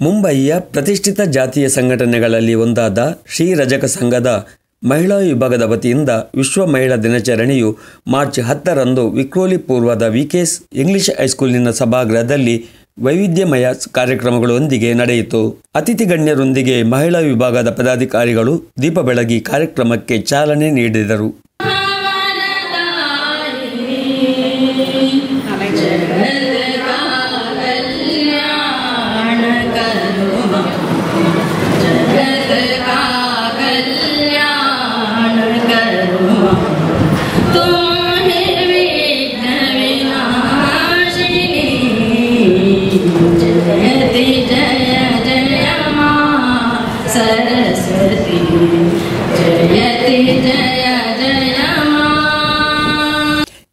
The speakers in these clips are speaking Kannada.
ಮುಂಬಯಿಯ ಪ್ರತಿಷ್ಠಿತ ಜಾತಿಯ ಸಂಘಟನೆಗಳಲ್ಲಿ ಒಂದಾದ ಶ್ರೀ ರಜಕ ಸಂಘದ ಮಹಿಳಾ ವಿಭಾಗದ ವತಿಯಿಂದ ವಿಶ್ವ ಮಹಿಳಾ ದಿನಾಚರಣೆಯು ಮಾರ್ಚ್ ಹತ್ತರಂದು ವಿಕ್ರೋಲಿ ಪೂರ್ವದ ವಿಕೆಎಸ್ ಇಂಗ್ಲಿಷ್ ಹೈಸ್ಕೂಲಿನ ಸಭಾಗೃಹದಲ್ಲಿ ವೈವಿಧ್ಯಮಯ ಕಾರ್ಯಕ್ರಮಗಳೊಂದಿಗೆ ನಡೆಯಿತು ಅತಿಥಿ ಗಣ್ಯರೊಂದಿಗೆ ಮಹಿಳಾ ವಿಭಾಗದ ಪದಾಧಿಕಾರಿಗಳು ದೀಪ ಬೆಳಗಿ ಕಾರ್ಯಕ್ರಮಕ್ಕೆ ಚಾಲನೆ ನೀಡಿದರು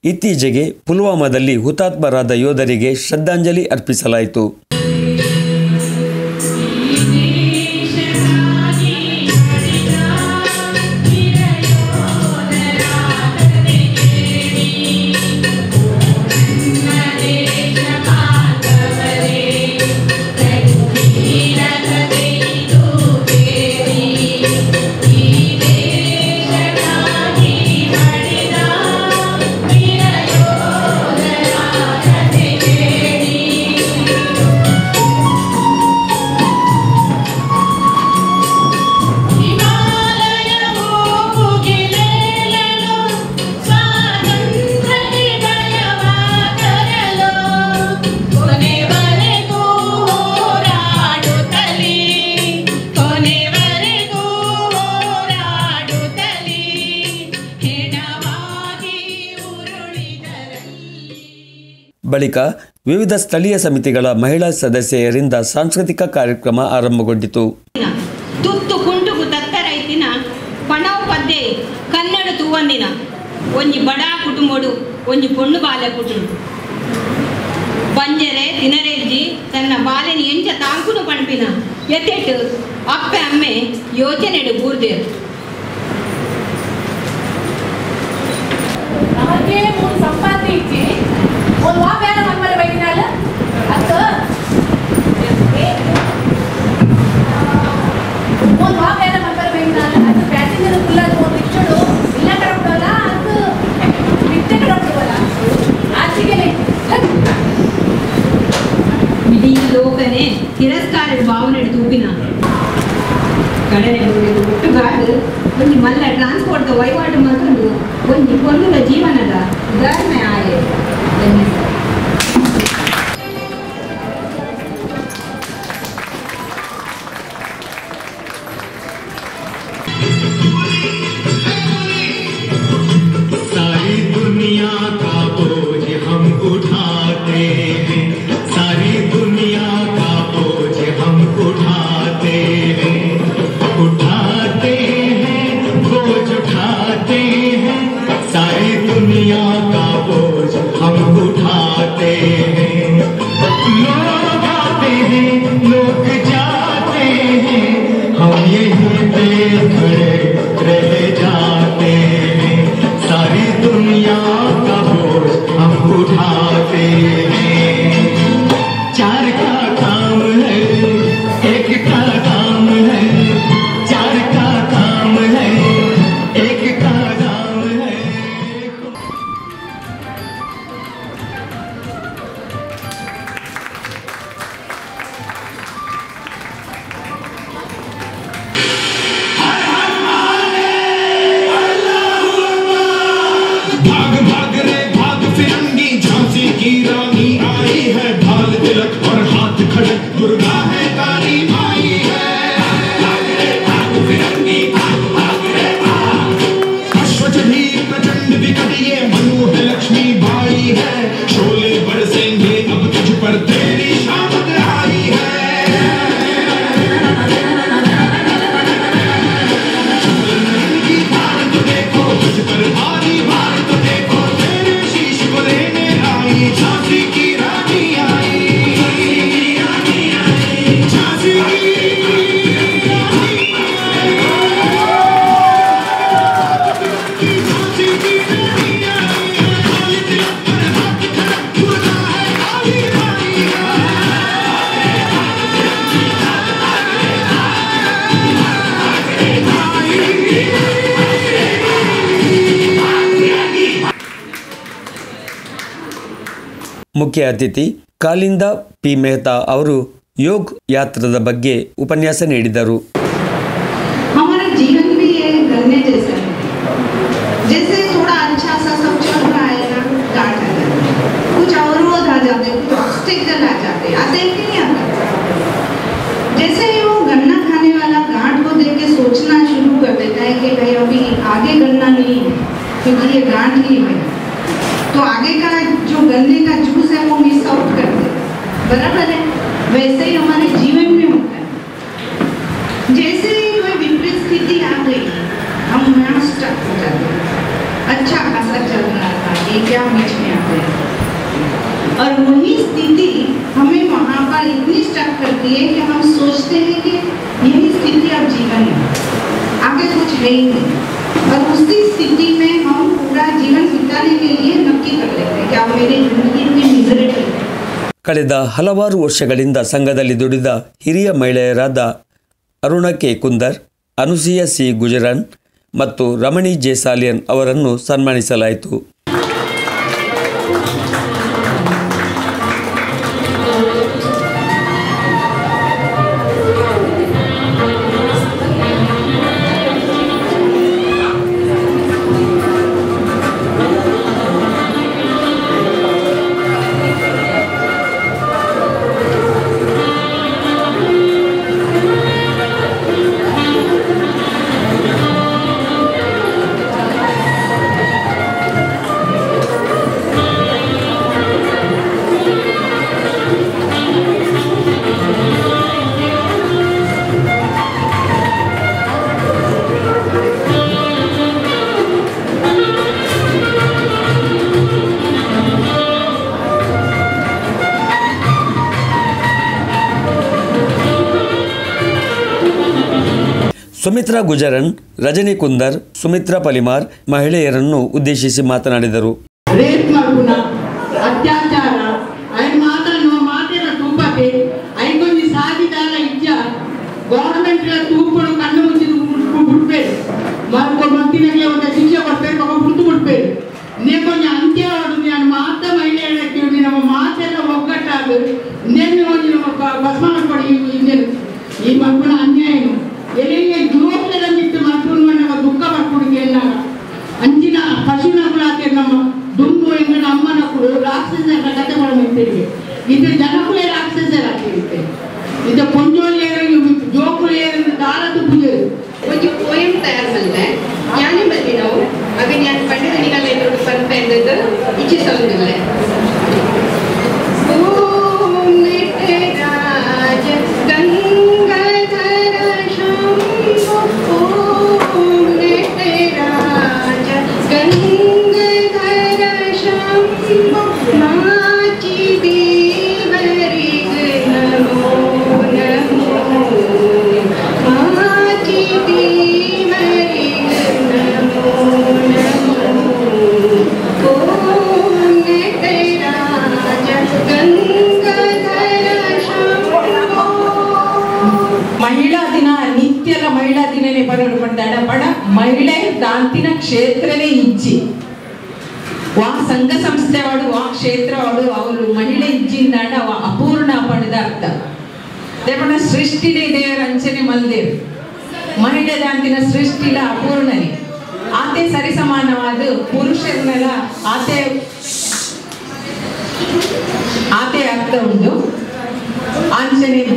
ಇತ್ತೀಚೆಗೆ ಪುಲ್ವಾಮಾದಲ್ಲಿ ಹುತಾತ್ಮರಾದ ಯೋಧರಿಗೆ ಶ್ರದ್ಧಾಂಜಲಿ ಅರ್ಪಿಸಲಾಯಿತು. ಬಳಿಕ ವಿವಿಧ ಸ್ಥಳೀಯ ಸಮಿತಿಗಳ ಮಹಿಳಾ ಸದಸ್ಯರಿಂದ ಸಾಂಸ್ಕೃತಿಕ ಕಾರ್ಯಕ್ರಮ ಆರಂಭಗೊಂಡಿತು. ತುತ್ತು ಕುಂಟುಗು ತತ್ತರೈತಿನ ಪಣವು ಪದ್ದೆ ಕನ್ನಡ ತೂವಂದಿನ ಒಂಜಿ ಬಡಾ ಕುಟುಂಬಡು ಒಂಜಿ ಪೊಣ್ಣು ಬಾಲೆ ಕುಟುಂಬ. ಬಂಜರೆ ದಿನರೆಜ್ಜಿ ತನ್ನ ಬಾಲ್ಯನ ಎಂಚ ತಾಂಕುನು ಪಣಪಿನ ಎತ್ತೆಟ್ಟು ಅಪ್ಪೆ ಅಮ್ಮೆ ಯೋಚನೆಡು ಬೂರ್ದೇರು ಸಂಪಾದನೆ ಇಚ್ಚಿ ಒಂದು ವಾ ಬೇರೆ ಮನ್ಮರೆ ಬೈದಿನಲ್ಲ ಅಕ್ಕ ಒಂದು आते जैसे ही। वो गन्ना खाने वाला गांठ को देख के सोचना शुरू कर देता है कि भाई अभी आगे गन्ना नहीं है, क्योंकि ये गांठ ही है। तो आगे का जो गन्ने का जूस है, वो मिस आउट कर दे बराबर है? वैसे ही हमारे जीवन में होता है। जैसे ही कोई विपरीत स्थिति आ गई, हम यहाँ स्टक हो जाते हैं। अच्छा खासा चल रहा था, ये क्या बीच में आ गया? और वही स्थिति हमें वहाँ पर इतनी स्टक करती है कि हम सोचते हैं कि यही स्थिति अब जीवन है। आगे कुछ है ही नहीं। और उसी स्थिति में हम पूरा जीवन बिताने के लिए नक्की कर लेते हैं कि अब मेरी जिंदगी इतनी मिजरेबल है ಕಳೆದ ಹಲವಾರು ವರ್ಷಗಳಿಂದ ಸಂಘದಲ್ಲಿ ದುಡಿದ ಹಿರಿಯ ಮಹಿಳೆಯರಾದ ಅರುಣ ಕೆ ಕುಂದರ್ ಅನುಸೂಯ ಸಿ ಗುಜರನ್ ಮತ್ತು ರಮಣಿ ಜೆ ಸಾಲಿಯನ್ ಅವರನ್ನು ಸನ್ಮಾನಿಸಲಾಯಿತು ಸುಮಿತ್ರಾ ಗುಜರನ್ ರಜನಿ ಕುಂದರ್ ಸುಮಿತ್ರಾ ಪಲಿಮಾರ್ ಮಹಿಳೆಯರನ್ನು ಉದ್ದೇಶಿಸಿ ಮಾತನಾಡಿದರು. ಈ ಮಕ್ಕಳ ಅನ್ಯಾಯ ರಾಕ್ಷಸರ ಕಥೆಗಳು ಮಿಟ್ಟಿದೆ ಇದು ಜನಗಳೇ ರಾಕ್ಷಸರಾಗಿರುತ್ತೆ ಇದು ಪುಂಜೋಲಿಯರು ಜೋಕುಳಿಯರು ದಾರದ ಪುಜರು ಒಂದು ಪೋಯಂ ತಯಾರು ಬಂದೆ ஞானி பற்றி ನಾವು ಆಗ ஞாನಿ ಪಂಡಿತ ನಿಗಲ என்னோட பண்பு என்னது இச்சி சொல்லுங்கல்ல Thank you. ವಾಡು ಅವರು ಮಹಿಳೆ ಇಜ್ಜಿಂದಾಡ ಅಪೂರ್ಣ ಪಡೆದ ಅರ್ಥ ದೇವನ ಸೃಷ್ಟಿನೇ ದೇವರ ಅಂಚನೆ ಮಲ್ದೇವ್. ಮಹಿಳೆ ದಾಂತಿನ ಸೃಷ್ಟಿಲ ಅಪೂರ್ಣನೆ. ಆತೆ ಸರಿಸಮಾನವಾದ ಪುರುಷರನ್ನೆಲ್ಲ ಆತೆ ಆತೆ ಅರ್ಥ ಉಂಟು.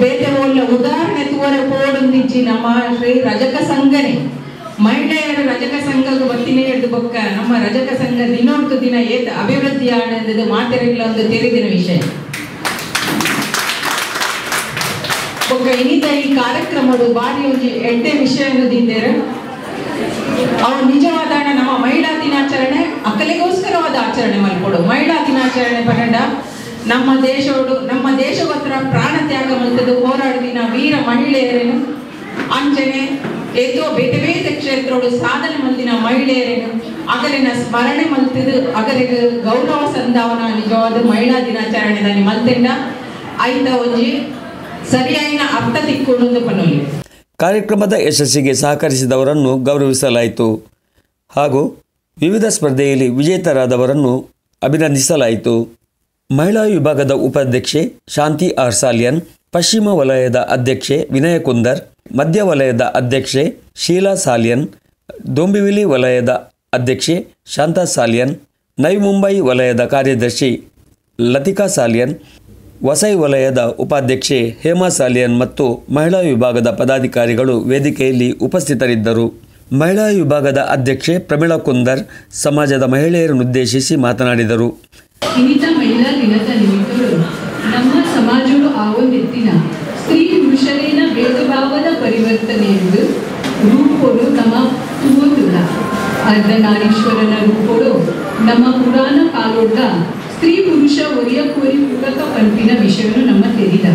ಬೇತೆ ಒಳ್ಳೆ ಉದಾಹರಣೆ ತೋರೆ ಪೋಡೊಂದಿಜ್ಜಿ ನಮ್ಮ ಶ್ರೀ ರಜಕ ಸಂಘನೆ ಮಹಿಳೆಯರ ರಜಕ ಸಂಘದ ಬತ್ತಿನೇ ಹಿಡಿದು ಬೊಕ್ಕ ನಮ್ಮ ರಜಕ ಸಂಘ ದಿನೊಂದು ದಿನ ಏತ ಅಭಿವೃದ್ಧಿ ಆಡೋದು ಮಾತೆರೆಗಳ ಒಂದು ತಿಳಿದಿನ ವಿಷಯ. ಬೊಕ್ಕ ಇನ್ನಿತ ಈ ಕಾರ್ಯಕ್ರಮಡು ಬಾರಿ ಒಂದು ಎಂಟೇ ವಿಷಯ ಅನ್ನೋದಿದ್ದೇರೆ ಅವು ನಿಜವಾದ ನಮ್ಮ ಮಹಿಳಾ ದಿನಾಚರಣೆ, ಅಕಲೆಗೋಸ್ಕರವಾದ ಆಚರಣೆ ಮಾಡಿಕೊಡು. ಮಹಿಳಾ ದಿನಾಚರಣೆ ಪರಂಡ ನಮ್ಮ ದೇಶವಡು, ನಮ್ಮ ದೇಶವತ್ರ ಪ್ರಾಣ ತ್ಯಾಗ ಮಲ್ತದು ಹೋರಾಡಿನ ವೀರ ಮಹಿಳೆಯರೇನು? ಅಂಚನೆ ಏತೋ ಬೇತೆ ಬೇತೆ ಕ್ಷೇತ್ರಗಳು ಸಾಧನೆ ಮಲ್ತಿನ ಮಹಿಳೆಯರೇನು ಅಗಲಿನ ಸ್ಮರಣೆ ಮಲ್ತಿದು, ಅಗಲಿಗೆ ಗೌರವ ಸಂಧಾವನ, ನಿಜವಾದ ಮಹಿಳಾ ದಿನಾಚರಣೆದಲ್ಲಿ ಮಲ್ತಿಂಡ. ಐತ ಒಂಜಿ ಸರಿಯಾಗಿನ ಅರ್ಥ ತಿಕ್ಕೊಂಡು ಪನೋಲಿ. ಕಾರ್ಯಕ್ರಮದ ಯಶಸ್ಸಿಗೆ ಸಹಕರಿಸಿದವರನ್ನು ಗೌರವಿಸಲಾಯಿತು. ಹಾಗೂ ವಿವಿಧ ಸ್ಪರ್ಧೆಯಲ್ಲಿ ವಿಜೇತರಾದವರನ್ನು ಅಭಿನಂದಿಸಲಾಯಿತು. ಮಹಿಳಾ ವಿಭಾಗದ ಉಪಾಧ್ಯಕ್ಷೆ ಶಾಂತಿ ಆರ್ ಸಾಲಿಯನ್ ಪಶ್ಚಿಮ ವಲಯದ ಅಧ್ಯಕ್ಷೆ ವಿನಯ ಕುಂದರ್, ಮಧ್ಯ ವಲಯದ ಅಧ್ಯಕ್ಷೆ ಶೀಲಾ ಸಾಲಿಯನ್, ದೊಂಬಿವಿಲಿ ವಲಯದ ಅಧ್ಯಕ್ಷೆ ಶಾಂತಾ ಸಾಲಿಯನ್ ನೈ ಮುಂಬೈ ವಲಯದ ಕಾರ್ಯದರ್ಶಿ ಲತಿಕಾ ಸಾಲಿಯನ್, ವಸೈ ವಲಯದ ಉಪಾಧ್ಯಕ್ಷೆ ಹೇಮಾ ಸಾಲಿಯನ್ ಮತ್ತು ಮಹಿಳಾ ವಿಭಾಗದ ಪದಾಧಿಕಾರಿಗಳು ವೇದಿಕೆಯಲ್ಲಿ ಉಪಸ್ಥಿತರಿದ್ದರು. ಮಹಿಳಾ ವಿಭಾಗದ ಅಧ್ಯಕ್ಷೆ ಪ್ರಮೀಳಾ ಕುಂದರ್ ಸಮಾಜದ ಮಹಿಳೆಯರನ್ನುದ್ದೇಶಿಸಿ ಮಾತನಾಡಿದರು. ಇನ್ನಿತ ಆಗುವ ಆವೊಂದೆತ್ತಿನ ಸ್ತ್ರೀ ಪುರುಷರೇನ ಭೇದಭಾವದ ಪರಿವರ್ತನೆ ಎಂದು ರೂಪೋಡು ನಮ್ಮ ತೂವೊಂದುಲ್ಲ ಅರ್ಧನಾರೀಶ್ವರನ ರೂಪೋಡು ನಮ್ಮ ಪುರಾಣ ಕಾಲೋಡ್ಡ ಸ್ತ್ರೀ ಪುರುಷ ಒರಿಯ ಕೋರಿ ಪೂರಕ ಪಂಪಿನ ವಿಷಯವನ್ನು ನಮ್ಮ ತೆರಿದ.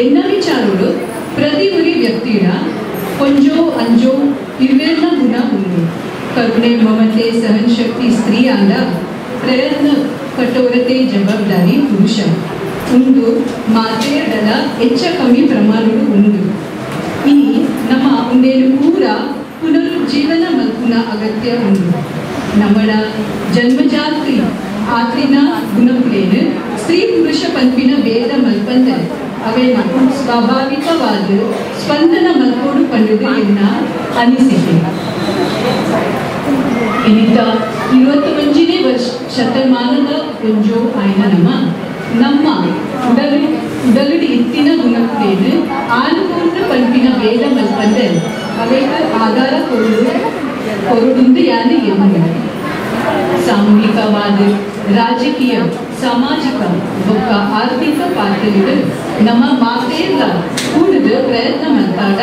ಎನ್ನ ವಿಚಾರಗಳು ಪ್ರತಿ ಒರಿ ವ್ಯಕ್ತಿಯ ಕೊಂಜೋ ಅಂಜೋ ಇವೆಲ್ಲ ಗುಣ ಉಂಟು. ಕರುಣೆ, ಮಮತೆ, ಸಹನಶಕ್ತಿ, ಸ್ತ್ರೀ ಅಂದ ಪ್ರಯತ್ನ, ಕಠೋರತೆ, ಜವಾಬ್ದಾರಿ, ಪುರುಷ. ಉಂಡು ಮಾತೆಯಡಲ ಹೆಚ್ಚ ಕಮ್ಮಿ ಪ್ರಮಾಣಗಳು ಒಂದು. ಈ ನಮ್ಮ ಉಂಡೇನು ಪೂರ ಪುನರುಜ್ಜೀವನ ಮಲ್ಪುನ ಅಗತ್ಯ ಉಂಟು ನಮ್ಮಳ ಜನ್ಮಜಾತಿ ಆತ್ರಿನ ಗುಣಪುಲೇನು ಸ್ತ್ರೀ ಪುರುಷ ಪಂಪಿನ ಭೇದ ಮಲ್ಪಂದ ಅವೇನು ಸ್ವಾಭಾವಿಕವಾದ ಸ್ಪಂದನ ಮಲ್ಪೋಡು ಪಂಡಿದು ಎನ್ನ ಅನಿಸಿದೆ ಇನ್ನಿತ ಇವತ್ತು ವರ್ಷ ಶತಮಾನದ ಒಂಜೋ ಆಯ್ನ ನಮ್ಮ. ನಮ್ಮ ಉಡಲು ಉಡಲುಡಿ ಇತ್ತಿನ ಗುಣಪುರೇನು ಆನುಪೂರ್ಣ ಪಂಪಿನ ಭೇದ ಮಲ್ಪಂದ ಅವೇಗ ಆಧಾರ ಕೊರಡು ಕೊರಡುಂದು ಯಾನೆ ಎಮ್ಮು ಸಾಮೂಹಿಕವಾದ ರಾಜಕೀಯ ಸಾಮಾಜಿಕ ಬೊಕ್ಕ ಆರ್ಥಿಕ ಪಾತ್ರಗಳು ನಮ್ಮ ಮಾತೆಯಲ್ಲ ಕೂಡಿದ ಪ್ರಯತ್ನ ಮಂತಾಡ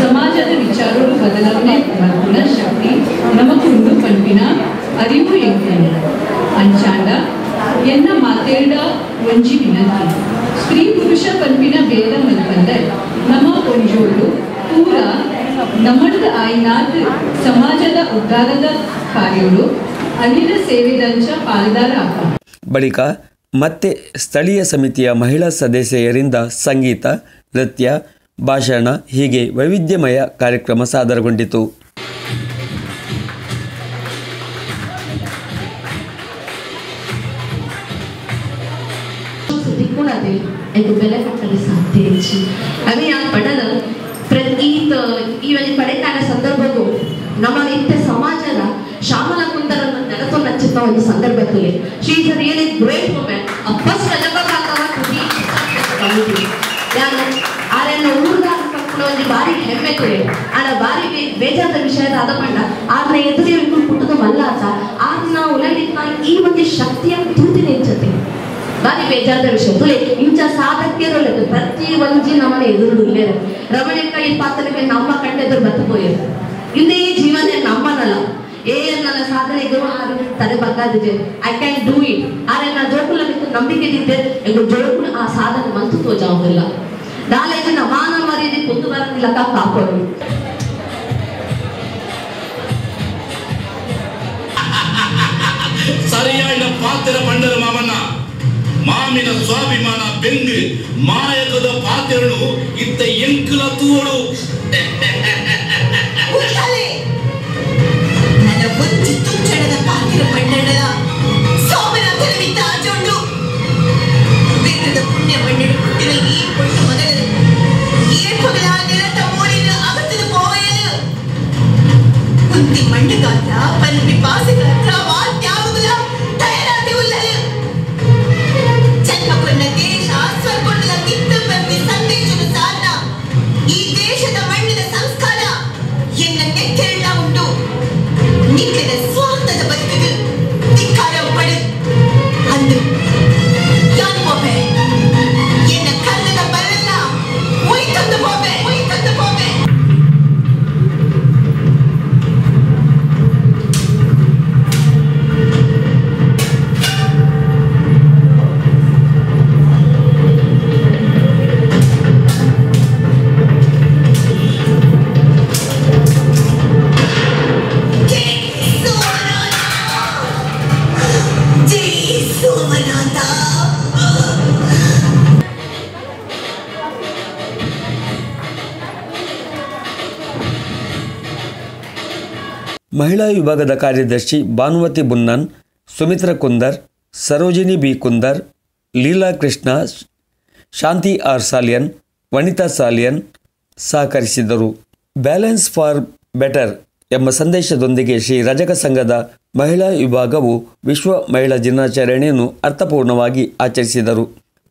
ಸಮಾಜದ ವಿಚಾರಗಳು ಬದಲಾವಣೆ ಮಲ್ಪುನ ಶಕ್ತಿ ನಮಗುಂಡು ಪಂಪಿನ ಅರಿವು ಎಂಕೇನು ಅಂಚಾಂಡ ಎನ್ನ ಮಾತೇಡ ಒಂಜಿ ವಿನಂತಿ. ಸ್ತ್ರೀ ಪುರುಷ ಪಂಪಿನ ಭೇದ ಮಲ್ಪಂದೆ ನಮ್ಮ ಒಂಜೋಡು ಪೂರ ನಮ್ಮದ ಆಯ್ನಾದ, ಸಮಾಜದ ಉದ್ಧಾರದ ಕಾರ್ಯಗಳು ಅನಿಲ ಸೇವೆದಂಚ ಪಾಲ್ದಾರ ಬಳಿಕ ಮತ್ತೆ ಸ್ಥಳೀಯ ಸಮಿತಿಯ ಮಹಿಳಾ ಸದಸ್ಯೆಯರಿಂದ ಸಂಗೀತ, ನೃತ್ಯ, ಭಾಷಣ ಹೀಗೆ ವೈವಿಧ್ಯಮಯ ಕಾರ್ಯಕ್ರಮ ಸಾದರಗೊಂಡಿತು. ತಿಳ್ಕೊಳ್ಳೋದೆ ಇದು ಬೆಲೆ ಕಟ್ಟಲು ಸಾಧ್ಯ ಹೆಚ್ಚು ಅದೇ ಆ ಪಡದ ಪ್ರತಿ ಈ ಒಂದು ಪಡೆದಾಗ ಸಂದರ್ಭಗಳು ನಮ್ಮ ನಿತ್ಯ ಸಮಾಜದ ಶ್ಯಾಮಲ ಕುಂದರನ್ನು ನೆಲತು ನಚ್ಚುತ್ತ ಒಂದು ಸಂದರ್ಭದಲ್ಲಿ. She is really great women a first ಅಲಭಾಗವ ಕೃತಿ ನಾನು ಆರೆಲ್ಲ ಊರ್ದಾಗ ಕರ್ಕೊಂಡು ಒಂದು ಬಾರಿ ಹೆಮ್ಮೆ ಕೊಡೆ. ಆನ ಬಾರಿ ಬೇಜಾರದ ವಿಷಯದ ಆದ ಪಂಡ ಆರ್ನ ಎದುರು ಇಟ್ಕೊಂಡು ಪುಟ್ಟದ ಮಲ್ಲಾತ ಆರ್ನ ಉಲಗಿದ್ನ ಈ ಒಂದು ಶಕ್ತಿಯ ಬಾರಿ ಬೇಜಾರದ ವಿಷಯ ತುಲೆ ಇಂಚ ಸಾಧಕ್ಯರೊಳಗೆ ಪ್ರತಿ ಒಂಜಿ ನಮ್ಮನೆ ಎದುರು ಇಲ್ಲೇರು ರಮಣಕ್ಕ ಈ ಪಾತ್ರಕ್ಕೆ ನಮ್ಮ ಕಣ್ಣೆದುರು ಬತ್ತುಪೋಯರು ಇಂದೇ ಜೀವನ ನಮ್ಮನಲ್ಲ ಏ ನನ್ನ ಸಾಧನೆಗೆ ಆರು ತಲೆ ಬಗ್ಗಾದಿದೆ ಐ ಕ್ಯಾನ್ ಡೂ ಇಟ್ ಆದ್ರೆ ನಾ ಜೋಕುಲ ಮಿತ್ತು ನಂಬಿಕೆ ದಿದ್ದೆ ಎಂಗು ಜೋಕುಲು ಆ ಸಾಧನೆ ಮಂತು ತೋಜಾವುದಿಲ್ಲ ದಾಲೇಜಿನ ಮಾನ ಮರ್ಯಾದೆ ಕೊಂದು ಬರೋದಿಲ್ಲ ಕಾಪಾಡು ಸರಿಯಾದ ಪಾತ್ರ ಬಂಡರ ಮಾವನ್ನ ಮಾಮಿನ ಸ್ವಾಭಿಮಾನ ಬೆಂಗ್ ಮಾಯಕದ ಪಾತ್ರನು ಇತ್ತ ಎಂಕುಲ ತೂಳು ನನ್ನ ಒಂಜಿ ತುಂಚಡದ ಪಾತ್ರ ಪಂಡಡಲ ಸೋಮನಾಥನ ಮಿತ್ತ ಆಚೊಂಡು ಬೇರದ ಪುಣ್ಯ ಮಣ್ಣಿಡು ಪುಟ್ಟಿನ ಈ ಪುಟ್ಟ ಮಗಳು ಏರ್ಪಗಲ ನಿರತ ಮೂಡಿನ ಅಗತದ ಪೋಯಲು ಕುಂತಿ ಮಣ್ಣುಗಾತ್ರ ಪಲ್ಪಿ ಪಾಸಗಾತ್ರ ವಾತ್ಯಾವುಗಳ ಮಹಿಳಾ ವಿಭಾಗದ ಕಾರ್ಯದರ್ಶಿ ಭಾನುವತಿ ಬುನ್ನನ್, ಸುಮಿತ್ರ ಕುಂದರ್, ಸರೋಜಿನಿ ಬಿ ಕುಂದರ್, ಲೀಲಾ ಕೃಷ್ಣ, ಶಾಂತಿ ಆರ್ ಸಾಲಿಯನ್, ವನಿತಾ ಸಾಲಿಯನ್ ಸಹಕರಿಸಿದರು. ಬ್ಯಾಲೆನ್ಸ್ ಫಾರ್ ಬೆಟರ್ ಎಂಬ ಸಂದೇಶದೊಂದಿಗೆ ಶ್ರೀ ರಜಕ ಸಂಘದ ಮಹಿಳಾ ವಿಭಾಗವು ವಿಶ್ವ ಮಹಿಳಾ ದಿನಾಚರಣೆಯನ್ನು ಅರ್ಥಪೂರ್ಣವಾಗಿ ಆಚರಿಸಿದರು.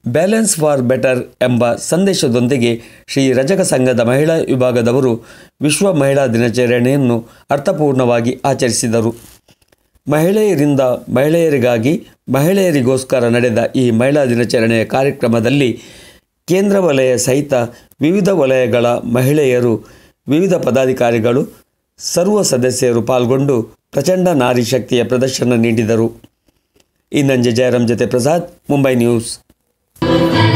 ಬ್ಯಾಲೆನ್ಸ್ ಫಾರ್ ಬೆಟರ್ ಎಂಬ ಸಂದೇಶದೊಂದಿಗೆ ಶ್ರೀ ರಜಕ ಸಂಘದ ಮಹಿಳಾ ವಿಭಾಗದವರು ವಿಶ್ವ ಮಹಿಳಾ ದಿನಾಚರಣೆಯನ್ನು ಅರ್ಥಪೂರ್ಣವಾಗಿ ಆಚರಿಸಿದರು. ಮಹಿಳೆಯರಿಂದ ಮಹಿಳೆಯರಿಗಾಗಿ ಮಹಿಳೆಯರಿಗೋಸ್ಕರ ನಡೆದ ಈ ಮಹಿಳಾ ದಿನಾಚರಣೆಯ ಕಾರ್ಯಕ್ರಮದಲ್ಲಿ ಕೇಂದ್ರ ವಲಯ ಸಹಿತ ವಿವಿಧ ವಲಯಗಳ ಮಹಿಳೆಯರು, ವಿವಿಧ ಪದಾಧಿಕಾರಿಗಳು, ಸರ್ವ ಸದಸ್ಯರು ಪಾಲ್ಗೊಂಡು ಪ್ರಚಂಡ ನಾರಿ ಶಕ್ತಿಯ ಪ್ರದರ್ಶನ ನೀಡಿದರು. ಇನ್ನಂಜೆ ಜಯರಾಮ್ ಜತೆ Prasad, Mumbai news. Thank you.